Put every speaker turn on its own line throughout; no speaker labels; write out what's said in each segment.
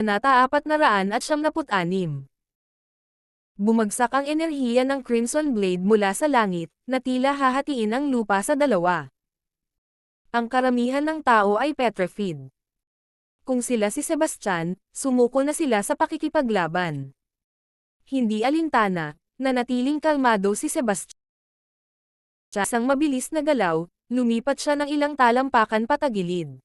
Nata 476. Bumagsak ang enerhiya ng Crimson Blade mula sa langit, na tila hahatiin ang lupa sa dalawa. Ang karamihan ng tao ay petrified. Kung sila si Sebastian, sumuko na sila sa pakikipaglaban. Hindi alintana, nanatiling kalmado si Sebastian. Sa isang mabilis na galaw, lumipat siya ng ilang talampakan patagilid.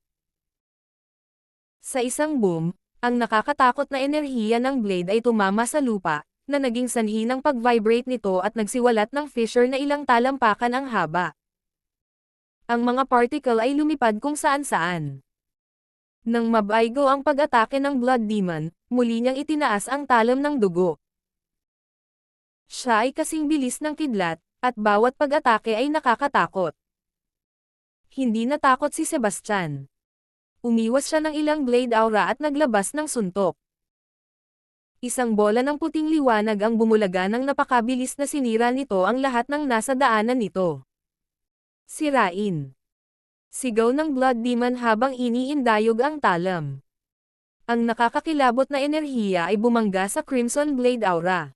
Sa isang boom, ang nakakatakot na enerhiya ng blade ay tumama sa lupa, na naging sanhi ng pag-vibrate nito at nagsiwalat ng fissure na ilang talampakan ang haba. Ang mga particle ay lumipad kung saan-saan. Nang mabaygo ang pag-atake ng Blood Demon, muli niyang itinaas ang talam ng dugo. Siya ay kasing bilis ng kidlat, at bawat pag-atake ay nakakatakot. Hindi natakot si Sebastian. Umiwas siya ng ilang blade aura at naglabas ng suntok. Isang bola ng puting liwanag ang bumulaga ng napakabilis na sinira nito ang lahat ng nasa daanan nito. Sirain. Sigaw ng Blood Demon habang iniindayog ang talam. Ang nakakakilabot na enerhiya ay bumangga sa Crimson Blade Aura.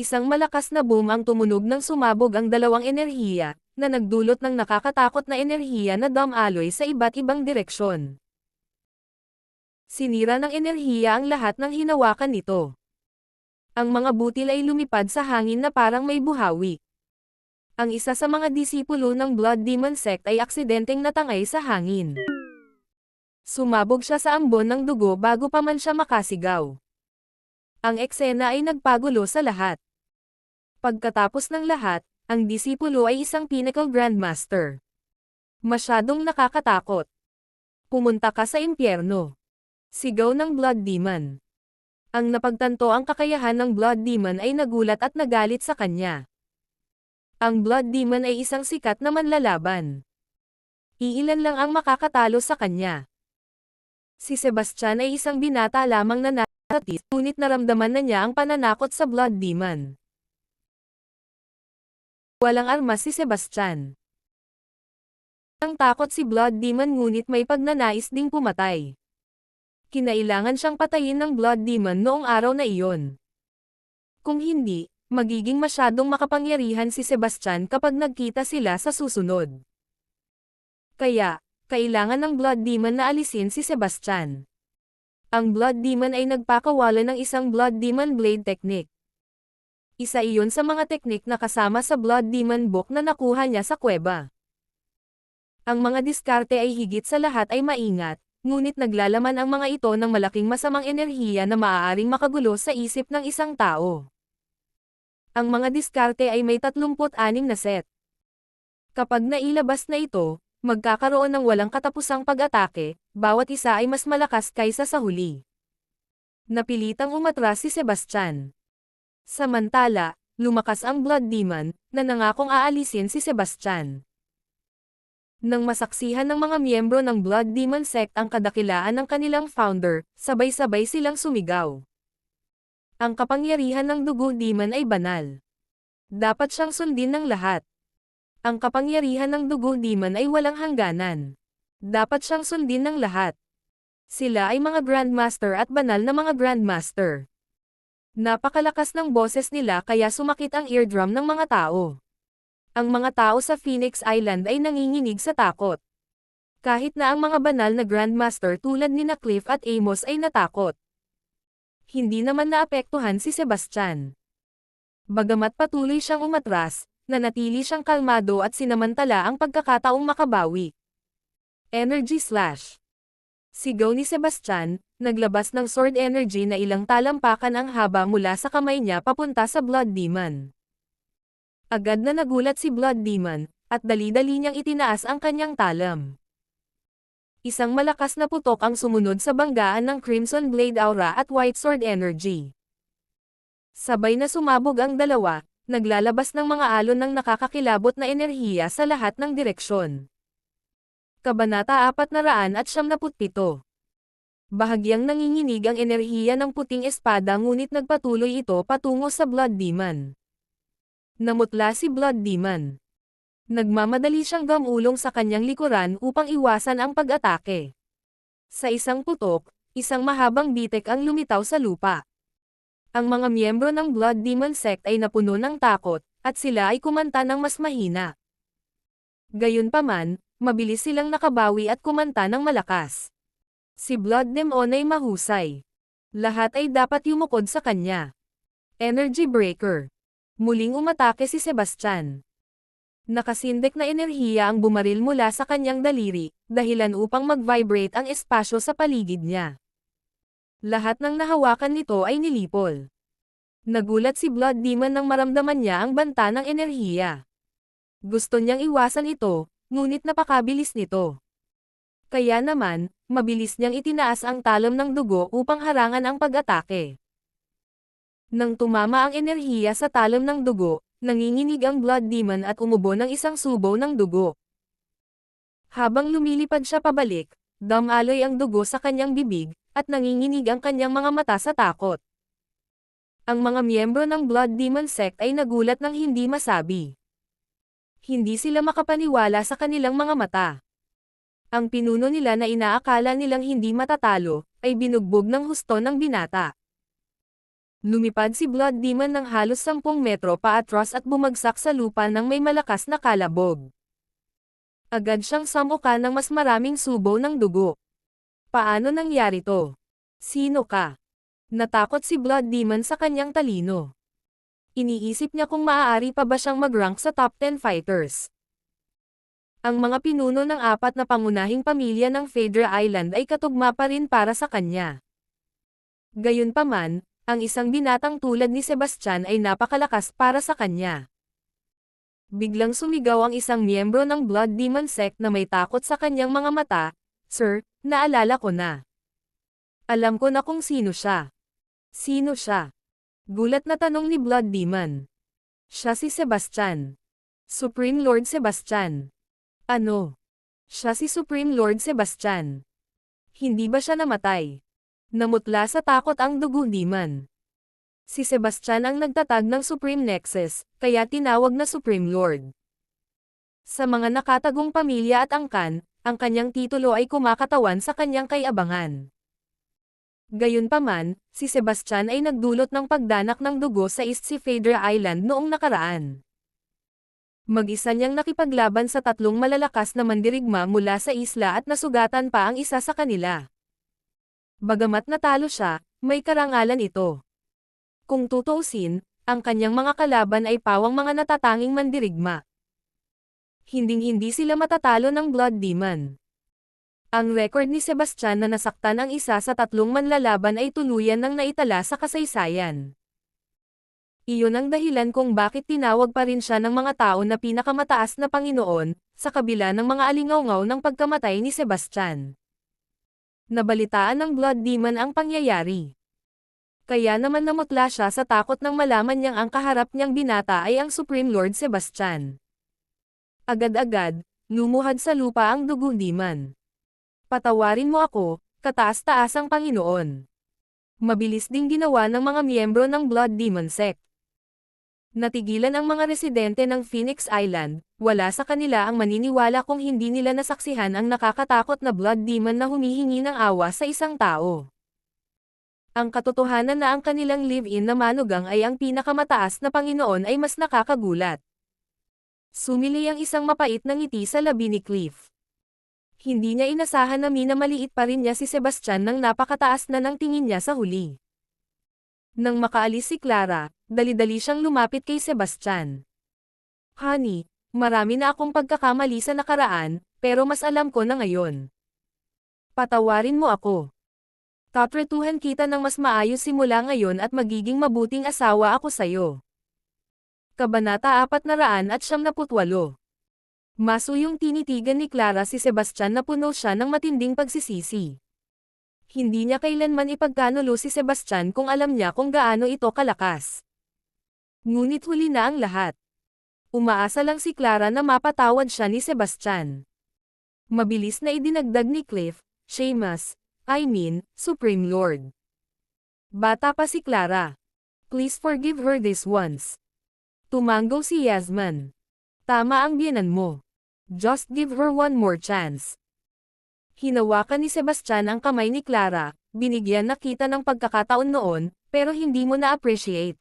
Isang malakas na boom ang tumunog ng sumabog ang dalawang enerhiya, na nagdulot ng nakakatakot na enerhiya na dumaloy sa iba't ibang direksyon. Sinira ng enerhiya ang lahat ng hinawakan nito. Ang mga butil ay lumipad sa hangin na parang may buhawi. Ang isa sa mga disipulo ng Blood Demon Sect ay aksidenteng natangay sa hangin. Sumabog siya sa ambon ng dugo bago pa man siya makasigaw. Ang eksena ay nagpagulo sa lahat. Pagkatapos ng lahat, ang disipulo ay isang Pinnacle Grandmaster. Masyadong nakakatakot. Pumunta ka sa impyerno. Sigaw ng Blood Demon. Ang napagtanto ang kakayahan ng Blood Demon ay nagulat at nagalit sa kanya. Ang Blood Demon ay isang sikat na manlalaban. Iilan lang ang makakatalo sa kanya. Si Sebastian ay isang binata lamang na naratis, ngunit naramdaman na niya ang pananakot sa Blood Demon. Walang armas si Sebastian. Ang takot si Blood Demon ngunit may pagnanais ding pumatay kinailangan siyang patayin ng Blood Demon noong araw na iyon. Kung hindi, magiging masyadong makapangyarihan si Sebastian kapag nagkita sila sa susunod. Kaya, kailangan ng Blood Demon na alisin si Sebastian. Ang Blood Demon ay nagpakawala ng isang Blood Demon Blade Technique. Isa iyon sa mga teknik na kasama sa Blood Demon Book na nakuha niya sa kuweba. Ang mga diskarte ay higit sa lahat ay maingat, ngunit naglalaman ang mga ito ng malaking masamang enerhiya na maaaring makagulo sa isip ng isang tao. Ang mga diskarte ay may 36 na set. Kapag nailabas na ito, magkakaroon ng walang katapusang pag-atake, bawat isa ay mas malakas kaysa sa huli. Napilitang umatras si Sebastian. Samantala, lumakas ang Blood Demon, na nangakong aalisin si Sebastian. Nang masaksihan ng mga miyembro ng Blood Demon Sect ang kadakilaan ng kanilang founder, sabay-sabay silang sumigaw. Ang kapangyarihan ng dugo demon ay banal. Dapat siyang sundin ng lahat. Ang kapangyarihan ng dugo demon ay walang hangganan. Dapat siyang sundin ng lahat. Sila ay mga Grandmaster at banal na mga Grandmaster. Napakalakas ng boses nila kaya sumakit ang eardrum ng mga tao. Ang mga tao sa Phoenix Island ay nanginginig sa takot. Kahit na ang mga banal na Grandmaster tulad ni na Cliff at Amos ay natakot. Hindi naman naapektuhan si Sebastian. Bagamat patuloy siyang umatras, nanatili siyang kalmado at sinamantala ang pagkakataong makabawi. Energy Slash Sigaw ni Sebastian, naglabas ng sword energy na ilang talampakan ang haba mula sa kamay niya papunta sa Blood Demon. Agad na nagulat si Blood Demon, at dali-dali niyang itinaas ang kanyang talam. Isang malakas na putok ang sumunod sa banggaan ng Crimson Blade Aura at White Sword Energy. Sabay na sumabog ang dalawa, naglalabas ng mga alon ng nakakakilabot na enerhiya sa lahat ng direksyon. Kabanata 477 Bahagyang nanginginig ang enerhiya ng puting espada ngunit nagpatuloy ito patungo sa Blood Demon. Namutla si Blood Demon. Nagmamadali siyang gamulong sa kanyang likuran upang iwasan ang pag-atake. Sa isang putok, isang mahabang bitek ang lumitaw sa lupa. Ang mga miyembro ng Blood Demon Sect ay napuno ng takot, at sila ay kumanta ng mas mahina. Gayunpaman, mabilis silang nakabawi at kumanta ng malakas. Si Blood Demon ay mahusay. Lahat ay dapat yumukod sa kanya. Energy Breaker. Muling umatake si Sebastian. Nakasindek na enerhiya ang bumaril mula sa kanyang daliri, dahilan upang mag-vibrate ang espasyo sa paligid niya. Lahat ng nahawakan nito ay nilipol. Nagulat si Blood Demon nang maramdaman niya ang banta ng enerhiya. Gusto niyang iwasan ito, ngunit napakabilis nito. Kaya naman, mabilis niyang itinaas ang talom ng dugo upang harangan ang pag-atake. Nang tumama ang enerhiya sa talom ng dugo, nanginginig ang Blood Demon at umubo ng isang subo ng dugo. Habang lumilipad siya pabalik, damaloy ang dugo sa kanyang bibig, at nanginginig ang kanyang mga mata sa takot. Ang mga miyembro ng Blood Demon Sect ay nagulat ng hindi masabi hindi sila makapaniwala sa kanilang mga mata. Ang pinuno nila na inaakala nilang hindi matatalo, ay binugbog ng husto ng binata. Lumipad si Blood Demon ng halos 10 metro paatras at bumagsak sa lupa ng may malakas na kalabog. Agad siyang samuka ng mas maraming subo ng dugo. Paano nangyari to? Sino ka? Natakot si Blood Demon sa kanyang talino. Iniisip niya kung maaari pa ba siyang mag-rank sa top 10 fighters. Ang mga pinuno ng apat na pangunahing pamilya ng Phaedra Island ay katugma pa rin para sa kanya. Gayunpaman, ang isang binatang tulad ni Sebastian ay napakalakas para sa kanya. Biglang sumigaw ang isang miyembro ng Blood Demon Sect na may takot sa kanyang mga mata, Sir, naalala ko na. Alam ko na kung sino siya. Sino siya? Gulat na tanong ni Blood Demon. Siya si Sebastian. Supreme Lord Sebastian. Ano? Siya si Supreme Lord Sebastian. Hindi ba siya namatay? Namutla sa takot ang dugo demon. Si Sebastian ang nagtatag ng Supreme Nexus, kaya tinawag na Supreme Lord. Sa mga nakatagong pamilya at angkan, ang kanyang titulo ay kumakatawan sa kanyang kayabangan. Gayunpaman, si Sebastian ay nagdulot ng pagdanak ng dugo sa East Sea Island noong nakaraan. Mag-isa niyang nakipaglaban sa tatlong malalakas na mandirigma mula sa isla at nasugatan pa ang isa sa kanila. Bagamat natalo siya, may karangalan ito. Kung tutuusin, ang kanyang mga kalaban ay pawang mga natatanging mandirigma. Hinding-hindi sila matatalo ng Blood Demon. Ang record ni Sebastian na nasaktan ang isa sa tatlong manlalaban ay tuluyan ng naitala sa kasaysayan. Iyon ang dahilan kung bakit tinawag pa rin siya ng mga tao na pinakamataas na Panginoon, sa kabila ng mga alingawngaw ng pagkamatay ni Sebastian. Nabalitaan ng Blood Demon ang pangyayari. Kaya naman namutla siya sa takot nang malaman niyang ang kaharap niyang binata ay ang Supreme Lord Sebastian. Agad-agad, lumuhad sa lupa ang dugo demon. Patawarin mo ako, kataas-taasang Panginoon. Mabilis ding ginawa ng mga miyembro ng Blood Demon Sect. Natigilan ang mga residente ng Phoenix Island, wala sa kanila ang maniniwala kung hindi nila nasaksihan ang nakakatakot na Blood Demon na humihingi ng awa sa isang tao. Ang katotohanan na ang kanilang live-in na manugang ay ang pinakamataas na Panginoon ay mas nakakagulat. Sumili ang isang mapait na ngiti sa labi ni Cliff. Hindi niya inasahan na minamaliit pa rin niya si Sebastian nang napakataas na ng tingin niya sa huli. Nang makaalis si Clara, dali-dali siyang lumapit kay Sebastian. Honey, marami na akong pagkakamali sa nakaraan, pero mas alam ko na ngayon. Patawarin mo ako. Tapretuhan kita ng mas maayos simula ngayon at magiging mabuting asawa ako sa'yo. Kabanata 400 at 78 Masuyong tinitigan ni Clara si Sebastian na puno siya ng matinding pagsisisi. Hindi niya kailanman ipagkanulo si Sebastian kung alam niya kung gaano ito kalakas. Ngunit huli na ang lahat. Umaasa lang si Clara na mapatawad siya ni Sebastian. Mabilis na idinagdag ni Cliff, Seamus, I mean, Supreme Lord. Bata pa si Clara. Please forgive her this once. Tumango si Yasman. Tama ang biyanan mo. Just give her one more chance. Hinawakan ni Sebastian ang kamay ni Clara, binigyan na kita ng pagkakataon noon, pero hindi mo na-appreciate.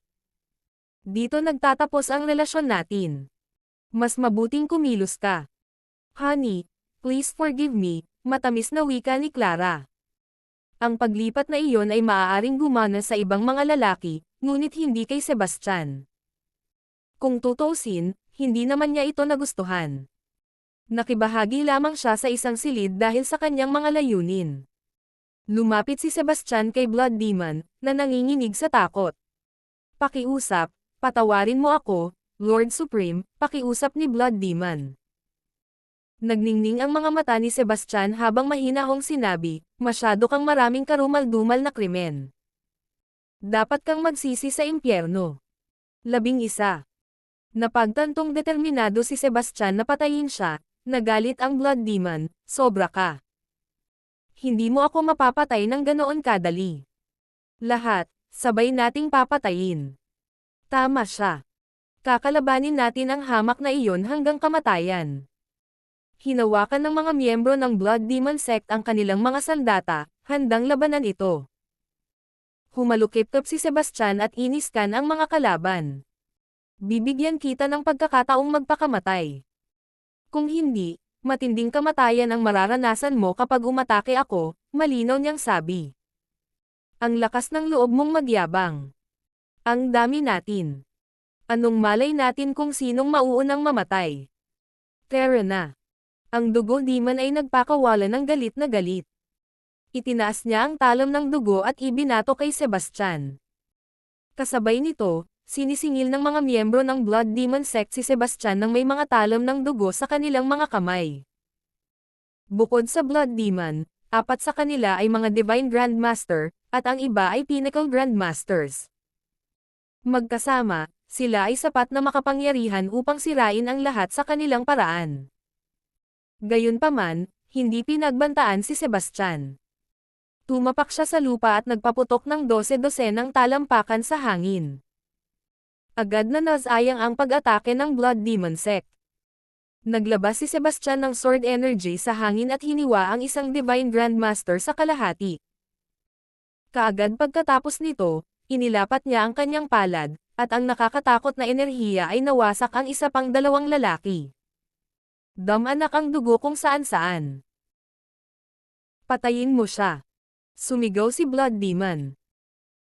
Dito nagtatapos ang relasyon natin. Mas mabuting kumilos ka. Honey, please forgive me, matamis na wika ni Clara. Ang paglipat na iyon ay maaaring gumana sa ibang mga lalaki, ngunit hindi kay Sebastian. Kung tutusin, hindi naman niya ito nagustuhan. Nakibahagi lamang siya sa isang silid dahil sa kanyang mga layunin. Lumapit si Sebastian kay Blood Demon, na nanginginig sa takot. Pakiusap, patawarin mo ako, Lord Supreme, pakiusap ni Blood Demon. Nagningning ang mga mata ni Sebastian habang mahinahong sinabi, masyado kang maraming karumal-dumal na krimen. Dapat kang magsisi sa impyerno. Labing isa. Napagtantong determinado si Sebastian na patayin siya, nagalit ang Blood Demon, sobra ka. Hindi mo ako mapapatay ng ganoon kadali. Lahat, sabay nating papatayin. Tama siya. Kakalabanin natin ang hamak na iyon hanggang kamatayan. Hinawakan ng mga miyembro ng Blood Demon Sect ang kanilang mga sandata, handang labanan ito. Humalukip-tap si Sebastian at iniskan ang mga kalaban. Bibigyan kita ng pagkakataong magpakamatay. Kung hindi, matinding kamatayan ang mararanasan mo kapag umatake ako, malinaw niyang sabi. Ang lakas ng loob mong magyabang. Ang dami natin. Anong malay natin kung sinong mauunang mamatay? Tara na. Ang dugo di man ay nagpakawala ng galit na galit. Itinaas niya ang talon ng dugo at ibinato kay Sebastian. Kasabay nito, sinisingil ng mga miyembro ng Blood Demon Sect si Sebastian ng may mga talom ng dugo sa kanilang mga kamay. Bukod sa Blood Demon, apat sa kanila ay mga Divine Grandmaster, at ang iba ay Pinnacle Grandmasters. Magkasama, sila ay sapat na makapangyarihan upang sirain ang lahat sa kanilang paraan. Gayunpaman, hindi pinagbantaan si Sebastian. Tumapak siya sa lupa at nagpaputok ng dose-dose ng talampakan sa hangin. Agad na nasayang ang pag-atake ng Blood Demon Sect. Naglabas si Sebastian ng sword energy sa hangin at hiniwa ang isang Divine Grandmaster sa kalahati. Kaagad pagkatapos nito, inilapat niya ang kanyang palad, at ang nakakatakot na enerhiya ay nawasak ang isa pang dalawang lalaki. Damanak ang dugo kung saan-saan. Patayin mo siya. Sumigaw si Blood Demon.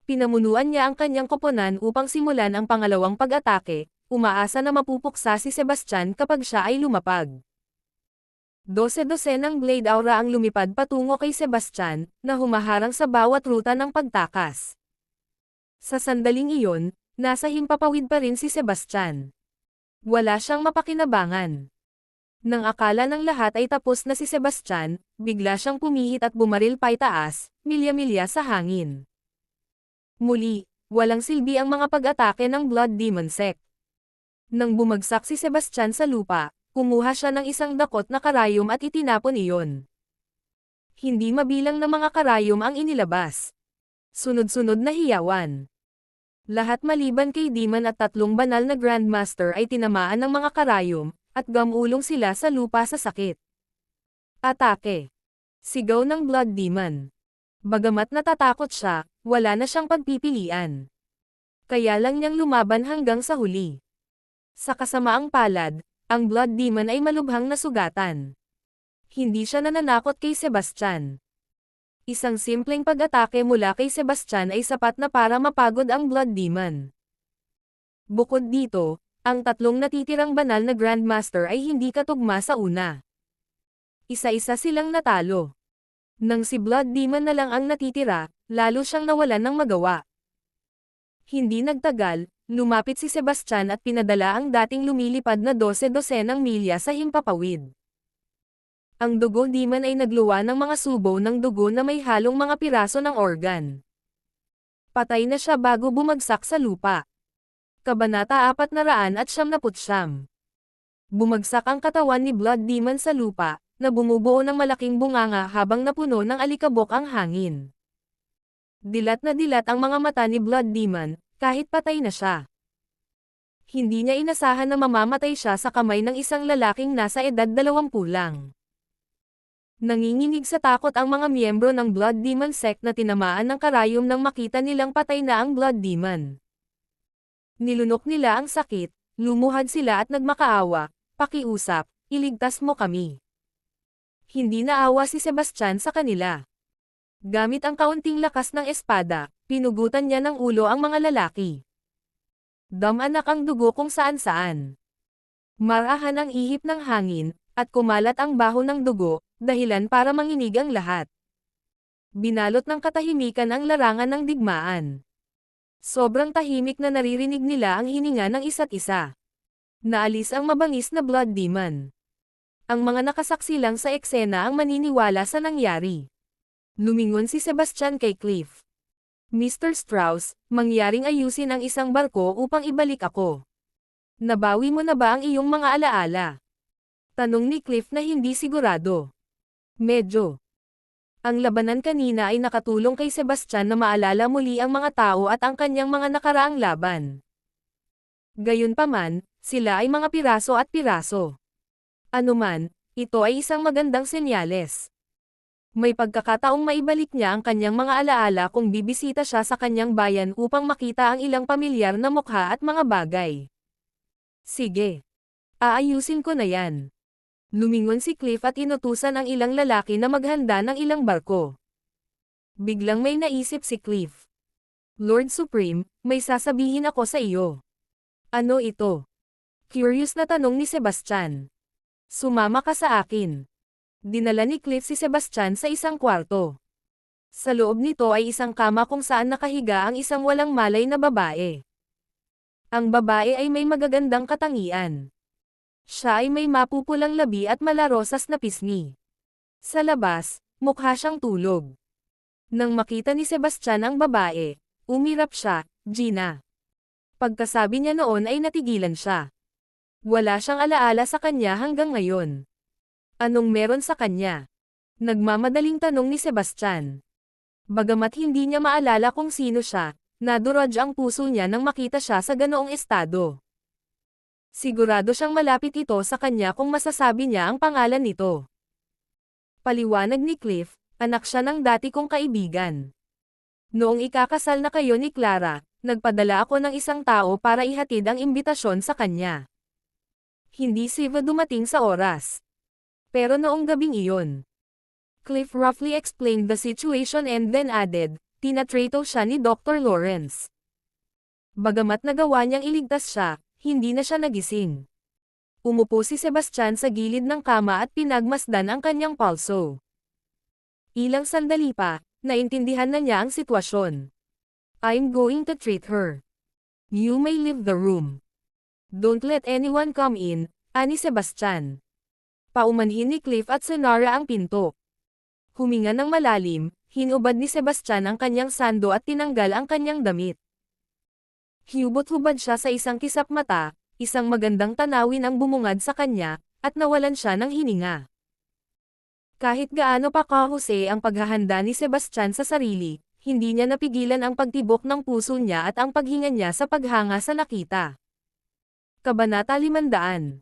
Pinamunuan niya ang kanyang koponan upang simulan ang pangalawang pag-atake, umaasa na mapupuksa si Sebastian kapag siya ay lumapag. Dose-dose ng Blade Aura ang lumipad patungo kay Sebastian, na humaharang sa bawat ruta ng pagtakas. Sa sandaling iyon, nasa himpapawid pa rin si Sebastian. Wala siyang mapakinabangan. Nang akala ng lahat ay tapos na si Sebastian, bigla siyang pumihit at bumaril paitaas, milya-milya sa hangin. Muli, walang silbi ang mga pag-atake ng Blood Demon Sect. Nang bumagsak si Sebastian sa lupa, kumuha siya ng isang dakot na karayom at itinapon iyon. Hindi mabilang na mga karayom ang inilabas. Sunod-sunod na hiyawan. Lahat maliban kay Demon at tatlong banal na Grandmaster ay tinamaan ng mga karayom, at gamulong sila sa lupa sa sakit. Atake. Sigaw ng Blood Demon. Bagamat natatakot siya, wala na siyang pagpipilian. Kaya lang niyang lumaban hanggang sa huli. Sa kasamaang palad, ang Blood Demon ay malubhang nasugatan. Hindi siya nananakot kay Sebastian. Isang simpleng pag-atake mula kay Sebastian ay sapat na para mapagod ang Blood Demon. Bukod dito, ang tatlong natitirang banal na Grandmaster ay hindi katugma sa una. Isa-isa silang natalo. Nang si Blood Demon na lang ang natitira, lalo siyang nawalan ng magawa. Hindi nagtagal, lumapit si Sebastian at pinadala ang dating lumilipad na 12-12 ng milya sa himpapawid. Ang dugo demon ay nagluwa ng mga subo ng dugo na may halong mga piraso ng organ. Patay na siya bago bumagsak sa lupa. Kabanata 400 at siyam Bumagsak ang katawan ni Blood Demon sa lupa, na bumubuo ng malaking bunganga habang napuno ng alikabok ang hangin. Dilat na dilat ang mga mata ni Blood Demon, kahit patay na siya. Hindi niya inasahan na mamamatay siya sa kamay ng isang lalaking nasa edad 20 lang. Nanginginig sa takot ang mga miyembro ng Blood Demon sect na tinamaan ng karayom nang makita nilang patay na ang Blood Demon. Nilunok nila ang sakit, lumuhad sila at nagmakaawa, pakiusap, iligtas mo kami. Hindi naawa si Sebastian sa kanila. Gamit ang kaunting lakas ng espada, pinugutan niya ng ulo ang mga lalaki. Damanak ang dugo kung saan-saan. Marahan ang ihip ng hangin, at kumalat ang baho ng dugo, dahilan para manginig ang lahat. Binalot ng katahimikan ang larangan ng digmaan. Sobrang tahimik na naririnig nila ang hininga ng isa't isa. Naalis ang mabangis na blood demon. Ang mga nakasaksi lang sa eksena ang maniniwala sa nangyari. Lumingon si Sebastian kay Cliff. Mr. Strauss, mangyaring ayusin ang isang barko upang ibalik ako. Nabawi mo na ba ang iyong mga alaala? Tanong ni Cliff na hindi sigurado. Medyo. Ang labanan kanina ay nakatulong kay Sebastian na maalala muli ang mga tao at ang kanyang mga nakaraang laban. Gayunpaman, sila ay mga piraso at piraso. Anuman, ito ay isang magandang senyales. May pagkakataong maibalik niya ang kanyang mga alaala kung bibisita siya sa kanyang bayan upang makita ang ilang pamilyar na mukha at mga bagay. Sige. Aayusin ko na yan. Lumingon si Cliff at inutusan ang ilang lalaki na maghanda ng ilang barko. Biglang may naisip si Cliff. Lord Supreme, may sasabihin ako sa iyo. Ano ito? Curious na tanong ni Sebastian. Sumama ka sa akin. Dinala ni Cliff si Sebastian sa isang kwarto. Sa loob nito ay isang kama kung saan nakahiga ang isang walang malay na babae. Ang babae ay may magagandang katangian. Siya ay may mapupulang labi at malarosas na pisngi. Sa labas, mukha siyang tulog. Nang makita ni Sebastian ang babae, umirap siya, Gina. Pagkasabi niya noon ay natigilan siya. Wala siyang alaala sa kanya hanggang ngayon. Anong meron sa kanya? Nagmamadaling tanong ni Sebastian. Bagamat hindi niya maalala kung sino siya, Naduraj ang puso niya nang makita siya sa ganoong estado. Sigurado siyang malapit ito sa kanya kung masasabi niya ang pangalan nito. Paliwanag ni Cliff, anak siya ng dati kong kaibigan. Noong ikakasal na kayo ni Clara, nagpadala ako ng isang tao para ihatid ang imbitasyon sa kanya. Hindi siya dumating sa oras. Pero noong gabing iyon, Cliff roughly explained the situation and then added, tinatrato siya ni Dr. Lawrence. Bagamat nagawa niyang iligtas siya, hindi na siya nagising. Umupo si Sebastian sa gilid ng kama at pinagmasdan ang kanyang pulso. Ilang sandali pa, naintindihan na niya ang sitwasyon. I'm going to treat her. You may leave the room. Don't let anyone come in, ani Sebastian. Paumanhin ni Cliff at Sonara ang pinto. Huminga ng malalim, hinubad ni Sebastian ang kanyang sando at tinanggal ang kanyang damit. Hubot-hubad siya sa isang kisap mata, isang magandang tanawin ang bumungad sa kanya, at nawalan siya ng hininga. Kahit gaano pa kahuse ang paghahanda ni Sebastian sa sarili, hindi niya napigilan ang pagtibok ng puso niya at ang paghinga niya sa paghanga sa nakita. Kabanata 500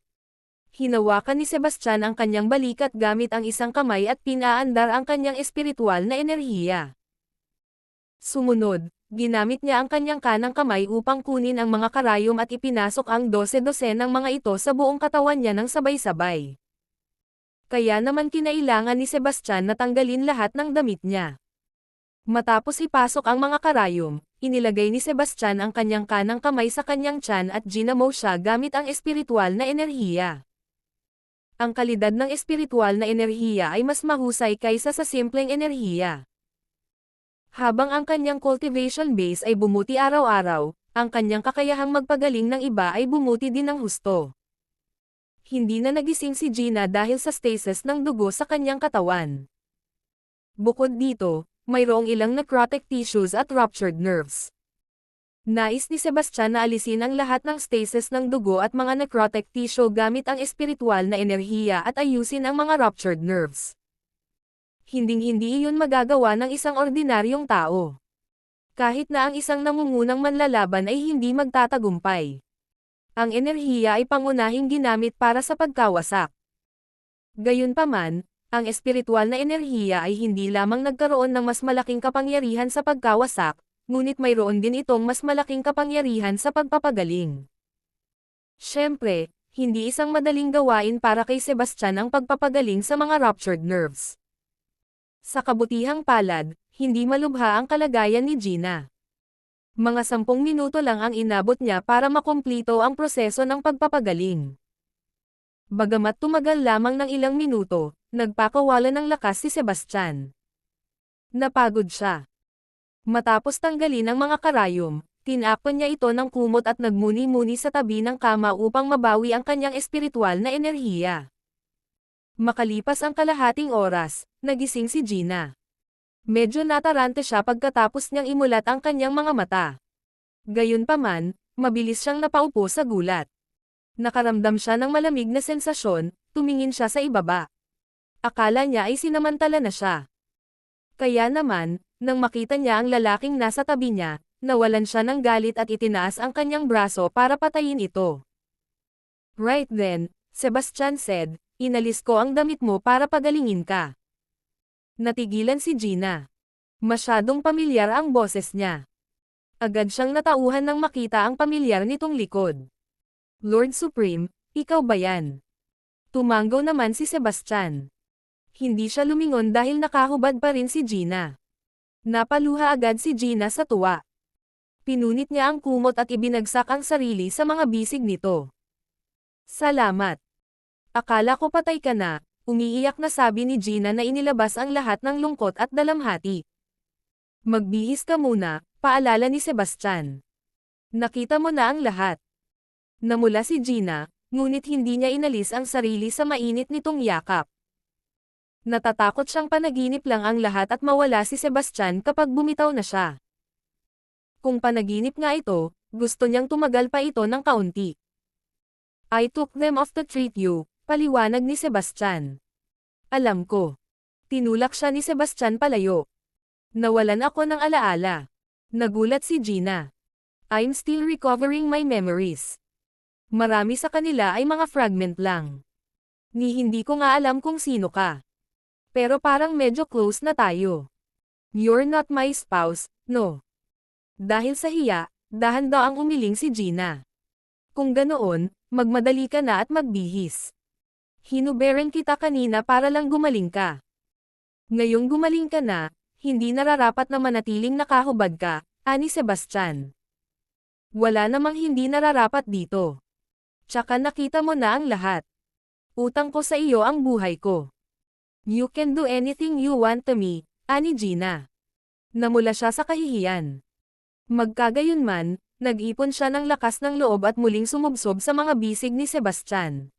Hinawakan ni Sebastian ang kanyang balikat gamit ang isang kamay at pinaandar ang kanyang espiritual na enerhiya. Sumunod, ginamit niya ang kanyang kanang kamay upang kunin ang mga karayom at ipinasok ang dose-dose ng mga ito sa buong katawan niya ng sabay-sabay. Kaya naman kinailangan ni Sebastian na tanggalin lahat ng damit niya. Matapos ipasok ang mga karayom, inilagay ni Sebastian ang kanyang kanang kamay sa kanyang tiyan at ginamo siya gamit ang espiritual na enerhiya ang kalidad ng espiritual na enerhiya ay mas mahusay kaysa sa simpleng enerhiya. Habang ang kanyang cultivation base ay bumuti araw-araw, ang kanyang kakayahang magpagaling ng iba ay bumuti din ng husto. Hindi na nagising si Gina dahil sa stasis ng dugo sa kanyang katawan. Bukod dito, mayroong ilang necrotic tissues at ruptured nerves. Nais ni Sebastian na alisin ang lahat ng stasis ng dugo at mga necrotic tissue gamit ang espiritual na enerhiya at ayusin ang mga ruptured nerves. Hinding-hindi iyon magagawa ng isang ordinaryong tao. Kahit na ang isang nangungunang manlalaban ay hindi magtatagumpay. Ang enerhiya ay pangunahing ginamit para sa pagkawasak. Gayunpaman, Ang espiritual na enerhiya ay hindi lamang nagkaroon ng mas malaking kapangyarihan sa pagkawasak, ngunit mayroon din itong mas malaking kapangyarihan sa pagpapagaling. Siyempre, hindi isang madaling gawain para kay Sebastian ang pagpapagaling sa mga ruptured nerves. Sa kabutihang palad, hindi malubha ang kalagayan ni Gina. Mga sampung minuto lang ang inabot niya para makumplito ang proseso ng pagpapagaling. Bagamat tumagal lamang ng ilang minuto, nagpakawala ng lakas si Sebastian. Napagod siya. Matapos tanggalin ang mga karayom, tinakpan niya ito ng kumot at nagmuni-muni sa tabi ng kama upang mabawi ang kanyang espiritual na enerhiya. Makalipas ang kalahating oras, nagising si Gina. Medyo natarante siya pagkatapos niyang imulat ang kanyang mga mata. Gayunpaman, mabilis siyang napaupo sa gulat. Nakaramdam siya ng malamig na sensasyon, tumingin siya sa ibaba. Akala niya ay sinamantala na siya. Kaya naman, nang makita niya ang lalaking nasa tabi niya, nawalan siya ng galit at itinaas ang kanyang braso para patayin ito. Right then, Sebastian said, inalis ko ang damit mo para pagalingin ka. Natigilan si Gina. Masyadong pamilyar ang boses niya. Agad siyang natauhan nang makita ang pamilyar nitong likod. Lord Supreme, ikaw ba yan? Tumanggaw naman si Sebastian. Hindi siya lumingon dahil nakahubad pa rin si Gina. Napaluha agad si Gina sa tuwa. Pinunit niya ang kumot at ibinagsak ang sarili sa mga bisig nito. Salamat. Akala ko patay ka na, Umiiyak na sabi ni Gina na inilabas ang lahat ng lungkot at dalamhati. Magbihis ka muna, paalala ni Sebastian. Nakita mo na ang lahat. Namula si Gina, ngunit hindi niya inalis ang sarili sa mainit nitong yakap. Natatakot siyang panaginip lang ang lahat at mawala si Sebastian kapag bumitaw na siya. Kung panaginip nga ito, gusto niyang tumagal pa ito ng kaunti. I took them off to treat you, Paliwanag ni Sebastian. Alam ko. Tinulak siya ni Sebastian palayo. Nawalan ako ng alaala. Nagulat si Gina. I'm still recovering my memories. Marami sa kanila ay mga fragment lang. Ni hindi ko nga alam kung sino ka. Pero parang medyo close na tayo. You're not my spouse, no. Dahil sa hiya, dahan daw ang umiling si Gina. Kung ganoon, magmadali ka na at magbihis. Hinuberan kita kanina para lang gumaling ka. Ngayong gumaling ka na, hindi nararapat na manatiling nakahubad ka, ani Sebastian. Wala namang hindi nararapat dito. Tsaka nakita mo na ang lahat. Utang ko sa iyo ang buhay ko. You can do anything you want to me, ani Gina. Namula siya sa kahihiyan. Magkagayon man, nag-ipon siya ng lakas ng loob at muling sumubsob sa mga bisig ni Sebastian.